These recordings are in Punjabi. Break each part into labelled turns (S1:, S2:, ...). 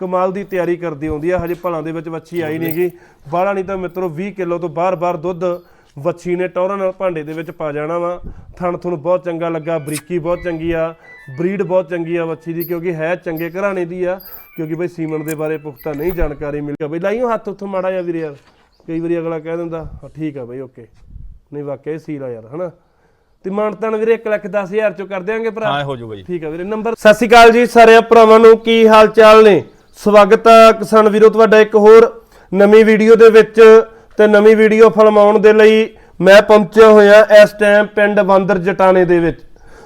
S1: ਕਮਾਲ ਦੀ ਤਿਆਰੀ ਕਰਦੀ ਆਉਂਦੀ ਆ ਹਜੇ ਭਲਾਂ ਦੇ ਵਿੱਚ ਵੱਛੀ ਆਈ ਨਹੀਂਗੀ। ਬਾਹਲਾ ਨਹੀਂ ਤਾਂ ਮਿੱਤਰੋ 20 ਕਿਲੋ ਤੋਂ ਬਾਹਰ-ਬਾਹਰ ਦੁੱਧ ਵੱਛੀ ਨੇ ਟੌਰਾਂ ਨਾਲ ਭਾਂਡੇ ਦੇ ਵਿੱਚ ਪਾ ਜਾਣਾ ਵਾ। ਥਣ ਤੁਹਾਨੂੰ ਬਹੁਤ ਚੰਗਾ ਲੱਗਾ ਬਰੀਕੀ ਬਹੁਤ ਚੰਗੀ ਆ ਬਰੀਡ ਬਹੁਤ ਚੰਗੀ ਆ ਵੱਛੀ ਦੀ ਕਿਉਂਕਿ ਹੈ ਚੰਗੇ ਘਰਾਣੇ ਦੀ ਆ ਕਿਉਂਕਿ ਬਈ ਸੀਮਨ ਦੇ ਬਾਰੇ ਪੁਖਤਾ ਨਹੀਂ ਜਾਣਕਾਰੀ ਮਿਲ। ਗਿਆ ਬਈ ਲਾਈਓ ਹੱਥ ਉੱਥੋਂ ਮਾੜਾ ਜਿਹਾ ਵੀਰੇ ਯਾਰ ਕਈ ਵਾਰੀ ਅਗਲਾ ਕਹਿ ਦਿੰਦਾ ਹਾਂ ਠੀਕ ਆ ਬਈ ਓਕੇ। ਨਹੀਂ ਵਾਕਿਆ ਇਹ ਸੀਲ ਆ ਯਾਰ ਹਨਾ? ਤੇ ਮਾਨਤਾਨ ਵੀਰੇ 1 ਲੱਖ 10 ਹਜ਼ਾਰ ਚੋਂ ਕਰ ਦਿਆਂਗੇ ਭਰਾ।
S2: ਹਾਂ ਹੋ ਜਾਊਗਾ ਜੀ।
S1: ਠੀਕ ਆ ਵੀਰੇ ਨੰਬਰ। ਸਤਿ ਸ਼੍ਰੀ ਅਕਾਲ ਜੀ ਸਾਰੇ ਭਰਾਵਾਂ ਨੂੰ ਕੀ ਹਾਲ ਚਾਲ ਨੇ? ਸਵਾਗਤ ਆ ਕਿਸਾਨ ਵੀਰੋ, ਤੁਹਾਡਾ ਇੱਕ ਹੋਰ ਨਵੀਂ ਵੀਡੀਓ ਦੇ ਵਿੱਚ ਤੇ ਨਵੀਂ ਵੀਡੀਓ ਫਲਮਾਉਣ ਦੇ ਲਈ ਮੈਂ ਪਹੁੰਚਿਆ ਹੋਇਆ ਇਸ ਟਾਈਮ ਪਿੰਡ ਬਾਂਦਰ ਜਟਾਣੇ ਦੇ ਵਿੱਚ।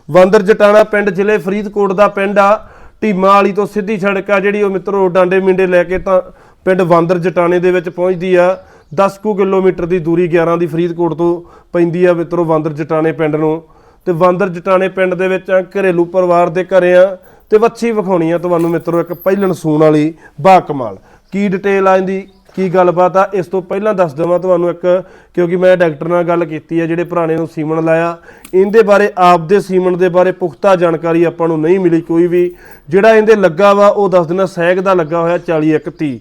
S1: ਬਾਂਦਰ ਜਟਾਣਾ ਪਿੰਡ ਜ਼ਿਲ੍ਹੇ ਫਰੀਦਕੋਟ ਦਾ ਪਿੰਡ ਆ। ਢੀਮਾ ਵਾਲੀ ਤੋਂ ਸਿੱਧੀ ਸੜਕ ਆ ਜਿਹੜੀ ਉਹ ਮਿੱਤਰੋ, ਡਾਂਡੇ ਮਿੰਡੇ ਲੈ ਕੇ ਤਾਂ ਪਿੰਡ ਬਾਂਦਰ ਜਟਾਣੇ ਦੇ ਵਿੱਚ ਪਹੁੰਚਦੀ ਆ। 10 ਕੁ ਕਿਲੋਮੀਟਰ ਦੀ ਦੂਰੀ 11 ਦੀ ਫਰੀਦਕੋਟ ਤੋਂ ਪੈਂਦੀ ਆ ਮਿੱਤਰੋ ਬਾਂਦਰ ਜਟਾਣੇ ਪਿੰਡ ਨੂੰ। ਤੇ ਬਾਂਦਰ ਜਟਾਣੇ ਪਿੰਡ ਦੇ ਵਿੱਚ ਘਰੇਲੂ ਪਰਿਵਾਰ ਦੇ ਘਰੇ ਆ। ਤੇ ਵੱਛੀ ਵਿਖਾਉਣੀ ਆ ਤੁਹਾਨੂੰ ਮਿੱਤਰੋ ਇੱਕ ਪਹਿਲਣ ਸੂਣ ਵਾਲੀ ਬਾ ਕਮਾਲ। ਕੀ ਡਿਟੇਲ ਆ ਇਹਦੀ? ਕੀ ਗੱਲਬਾਤ ਆ? ਇਸ ਤੋਂ ਪਹਿਲਾਂ ਦੱਸ ਦਵਾਂ ਤੁਹਾਨੂੰ ਇੱਕ, ਕਿਉਂਕਿ ਮੈਂ ਡਾਕਟਰ ਨਾਲ ਗੱਲ ਕੀਤੀ ਆ, ਜਿਹੜੇ ਪੁਰਾਣੇ ਨੂੰ ਸੀਮਨ ਲਾਇਆ। ਇਹਦੇ ਬਾਰੇ ਆਪਦੇ ਸੀਮਨ ਦੇ ਬਾਰੇ ਪੁਖਤਾ ਜਾਣਕਾਰੀ ਆਪਾਂ ਨੂੰ ਨਹੀਂ ਮਿਲੀ ਕੋਈ ਵੀ। ਜਿਹੜਾ ਇਹਦੇ ਲੱਗਾ ਵਾ, ਉਹ ਦੱਸ ਦਿਨਾ ਸੈਗ ਦਾ ਲੱਗਾ ਹੋਇਆ 4130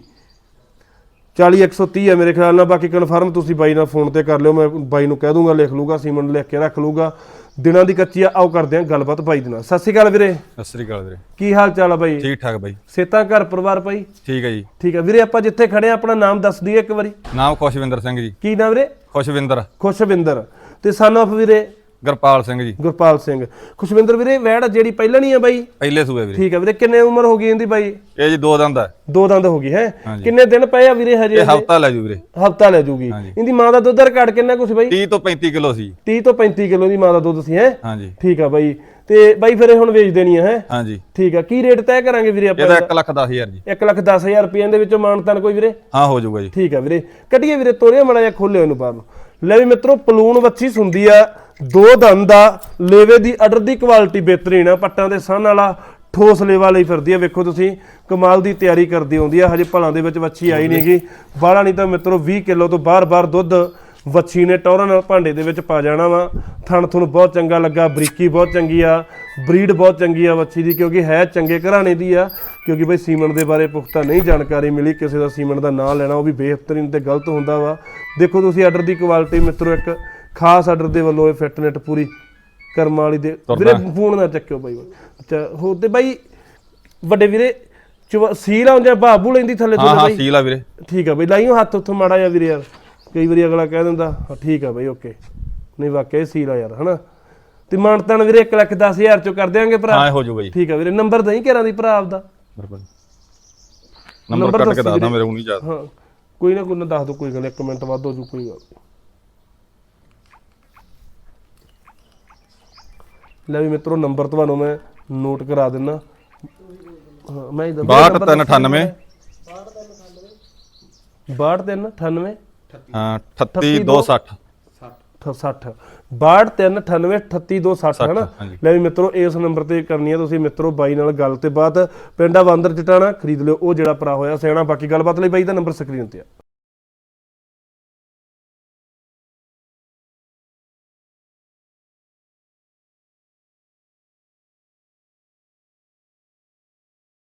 S1: 40 130 ਹੈ ਮੇਰੇ ਖਿਆਲ ਨਾਲ ਬਾਕੀ ਕਨਫਰਮ ਤੁਸੀਂ ਬਾਈ ਨਾਲ ਫੋਨ ਤੇ ਕਰ ਲਿਓ ਮੈਂ ਬਾਈ ਨੂੰ ਕਹਿ ਦੂੰਗਾ ਲਿਖ ਲੂਗਾ ਸੀਮਨ ਲਿਖ ਕੇ ਰੱਖ ਲੂਗਾ ਦਿਨਾਂ ਦੀ ਕੱਚੀ ਆ ਆਓ ਕਰਦੇ ਆ ਗੱਲਬਾਤ ਬਾਈ ਦੇ ਨਾਲ। ਸਤਿ ਸ਼੍ਰੀ ਅਕਾਲ ਵੀਰੇ।
S2: ਸਤਿ ਸ੍ਰੀ ਅਕਾਲ ਵੀਰੇ।
S1: ਕੀ ਹਾਲ ਚਾਲ ਆ ਬਾਈ?
S2: ਠੀਕ ਠਾਕ ਬਾਈ।
S1: ਸੇਤਾ ਘਰ ਪਰਿਵਾਰ ਬਾਈ?
S2: ਠੀਕ ਹੈ ਜੀ।
S1: ਠੀਕ ਹੈ। ਵੀਰੇ ਆਪਾਂ ਜਿੱਥੇ ਖੜੇ ਆ ਆਪਣਾ ਨਾਮ ਦੱਸ ਦਈਏ ਇੱਕ ਵਾਰੀ।
S2: ਨਾਮ ਖੁਸ਼ਵਿੰਦਰ ਸਿੰਘ ਜੀ।
S1: ਕੀ ਨਾਮ ਵੀਰੇ?
S2: ਖੁਸ਼ਵਿੰਦਰ।
S1: ਖੁਸ਼ਵਿੰਦਰ। ਤੇ ਸਨ ਆਫ ਵੀਰੇ
S2: ਗੁਰਪਾਲ ਸਿੰਘ ਜੀ।
S1: ਗੁਰਪਾਲ ਸਿੰਘ। ਖੁਸ਼ਵਿੰਦਰ ਵੀਰੇ ਵੈੜ ਜਿਹੜੀ ਪਹਿਲਾਂ ਨਹੀਂ ਆ ਬਾਈ?
S2: ਪਹਿਲੇ ਸੂਏ ਵੀਰੇ।
S1: ਠੀਕ ਹੈ ਵੀਰੇ ਕਿੰਨੇ ਉਮਰ ਹੋ ਗਈ ਇਹਦੀ ਬਾਈ?
S2: ਇਹ ਜੀ ਦੋ ਦੰਦ ਹੈ
S1: ਦੋ ਦੰਦ ਹੋ ਗਈ ਹੈ। ਕਿੰਨੇ ਦਿਨ ਪਏ ਆ ਵੀਰੇ ਹਜੇ
S2: ਇਹ ਹਫਤਾ ਲੈ ਜੂ ਵੀਰੇ।
S1: ਹਫਤਾ ਲੈ ਜੂਗੀ। ਇਹਦੀ ਮਾਂ ਦਾ ਦੁੱਧ ਰਿਕਾਰਡ ਕਿੰਨਾ ਕੁਛ ਬਾਈ?
S2: 30 ਤੋਂ 35 ਕਿਲੋ ਸੀ।
S1: 30 ਤੋਂ 35 ਕਿਲੋ ਦੀ ਮਾਂ ਦਾ ਦੁੱਧ ਸੀ ਹੈ?
S2: ਹਾਂਜੀ।
S1: ਠੀਕ ਆ ਬਾਈ। ਤੇ ਬਾਈ ਫਿਰ ਇਹ ਹੁਣ ਵੇਚ ਦੇਣੀ ਆ ਹੈ?
S2: ਹਾਂਜੀ।
S1: ਠੀਕ ਆ। ਕੀ ਰੇਟ ਤੈਅ ਕਰਾਂਗੇ ਵੀਰੇ ਆਪਾਂ
S2: ਇਹਦਾ 1 ਲੱਖ 10 ਹਜ਼ਾਰ ਜੀ।
S1: 1 ਲੱਖ 10000 ਰੁਪਏ ਦੇ ਵਿੱਚੋਂ ਮਾਨਤਨ ਕੋਈ ਵੀਰੇ?
S2: ਹਾਂ ਹੋ ਜਾਊਗਾ ਜੀ।
S1: ਠੀਕ ਆ ਵੀਰੇ। ਕੱਢੀਏ ਵੀਰੇ ਤੋਰਿਆ ਮੜਾ ਜਿਹਾ ਖੋਲਿਓ ਇਹਨੂੰ ਬਾਹਰ। ਲੈ ਵੀ ਮਿੱਤਰੋ ਪਲੂਣ ਵੱਛੀ ਸੁੰਦੀ ਆ। ਦੋ ਦੰਦ ਦਾ ਲੇਵੇ ਦੀ ਅਡਰ ਦੀ ਕੁਆਲਿਟੀ ਬਿਹਤਰੀਨ ਆ, ਪੱਟਾਂ ਦੇ ਸਨ ਵਾਲਾ ਠੋਸ ਲੇਵਾ ਲਈ ਫਿਰਦੀ ਆ। ਵੇਖੋ ਤੁਸੀਂ, ਕਮਾਲ ਦੀ ਤਿਆਰੀ ਕਰਦੀ ਆਉਂਦੀ ਆ। ਹਜੇ ਭਲਾਂ ਦੇ ਵਿੱਚ ਵੱਛੀ ਆਈ ਨਹੀਂਗੀ ਬਾਹਲਾ ਨਹੀਂ ਤਾਂ ਮਿੱਤਰੋ 20 ਕਿਲੋ ਤੋਂ ਬਾਹਰ-ਬਾਹਰ ਦੁੱਧ ਵੱਛੀ ਨੇ ਟੌਰਾਂ ਨਾਲ ਭਾਂਡੇ ਦੇ ਵਿੱਚ ਪਾ ਜਾਣਾ ਵਾ। ਥਣ ਤੁਹਾਨੂੰ ਬਹੁਤ ਚੰਗਾ ਲੱਗਾ, ਬਰੀਕੀ ਬਹੁਤ ਚੰਗੀ ਆ। ਬਰੀਡ ਬਹੁਤ ਚੰਗੀ ਆ ਵੱਛੀ ਦੀ, ਕਿਉਂਕਿ ਹੈ ਚੰਗੇ ਘਰਾਣੇ ਦੀ ਆ। ਕਿਉਂਕਿ ਬਈ ਸੀਮਨ ਦੇ ਬਾਰੇ ਪੁਖਤਾ ਨਹੀਂ ਜਾਣਕਾਰੀ ਮਿਲੀ, ਕਿਸੇ ਦਾ ਸੀਮਨ ਦਾ ਨਾਂ ਲੈਣਾ ਉਹ ਵੀ ਬੇਹਤਰੀਨ ਤੇ ਗਲਤ ਹੁੰਦਾ ਵਾ। ਦੇਖੋ ਤੁਸੀਂ ਆਰਡਰ ਦੀ ਕੁਆਲਿਟੀ ਮਿੱਤਰੋ, ਇੱਕ ਖਾਸ ਆਰਡਰ ਦੇ ਵੱਲੋਂ ਇਹ ਫਿਟਨੈਟ ਪੂਰੀ ਕਰਮ ਵਾਲੀ ਦੇ ਵੀਰੇ ਫੋਨ ਨਾ ਚੱਕਿਓ ਬਾਈ। ਅੱਛਾ ਹੋ ਤੇ ਬਾਈ ਵੱਡੇ ਵੀਰੇ ਸੀਲ ਆਉਂ ਜਾਂ ਬਾਬੂ ਲੈਂਦੀ ਥੱਲੇ ਤੋਂ
S2: ਹਾਂ ਸੀਲ ਆ ਵੀਰੇ।
S1: ਠੀਕ ਆ ਬਈ ਲਾਈਓ ਹੱਥ ਉੱਥੋਂ ਮਾੜਾ ਜਿਹਾ ਵੀਰੇ ਯਾਰ। ਕਈ ਵਾਰੀ ਅਗਲਾ ਕਹਿ ਦਿੰਦਾ ਠੀਕ ਆ ਬਈ ਓਕੇ। ਨਹੀਂ ਵਾਕਿਆ ਸੀਲ ਆ ਯਾਰ ਹਨਾ? ਤੇ ਮਾਨਤਾਨ ਵੀਰੇ 1 ਲੱਖ 10 ਹਜ਼ਾਰ ਚੋਂ ਕਰ ਦਿਆਂਗੇ ਭਰਾ।
S2: ਹਾਂ ਹੋ ਜਾਊਗਾ ਜੀ
S1: ਠੀਕ ਆ ਵੀਰੇ ਨੰਬਰ ਦਈ ਘਰਾਂ ਦੀ ਭਰਾ ਆਪਦਾ?
S2: ਨੰਬਰ ਕੱਟ ਕੇ ਦੱਸਦਾ ਮੇਰੇ ਕੋਲ ਨਹੀਂ ਯਾਦ।
S1: ਹਾਂ ਕੋਈ ਨਾ ਕੋਈ ਨਾ ਦੱਸ ਦੋ ਕੋਈ ਗੱਲ ਇੱਕ ਮਿੰਟ ਵੱਧ ਹੋ ਜੂ ਕੋਈ ਗੱਲ ਲੈ ਵੀ ਮਿੱਤਰੋ ਨੰਬਰ ਤੁਹਾਨੂੰ ਮੈਂ ਨੋਟ ਕਰਾ ਦਿੰਨਾ। ਹਾਂ ਮੈਂ ਇਹਦਾ
S2: 6298
S1: 6298
S2: ਹਾਂ 38260
S1: 60 6298 ਹੈ ਨਾ
S2: ਹਾਂਜੀ।
S1: ਲੈ ਵੀ ਮਿੱਤਰੋ ਇਸ ਨੰਬਰ ਤੇ ਕਰਨੀ ਹੈ ਤੁਸੀਂ ਮਿੱਤਰੋ ਬਾਈ ਨਾਲ ਗੱਲ ਤੇ ਬਾਤ ਪਿੰਡਾ ਬਾਂਦਰ ਚਟਾਣਾ ਖਰੀਦ ਲਿਓ ਉਹ ਜਿਹੜਾ ਭਰਾ ਹੋਇਆ ਸਿਆਣਾ ਬਾਕੀ ਗੱਲਬਾਤ ਲਈ ਬਾਈ ਦਾ ਨੰਬਰ ਸਕਰੀਨ ਤੇ ਆ।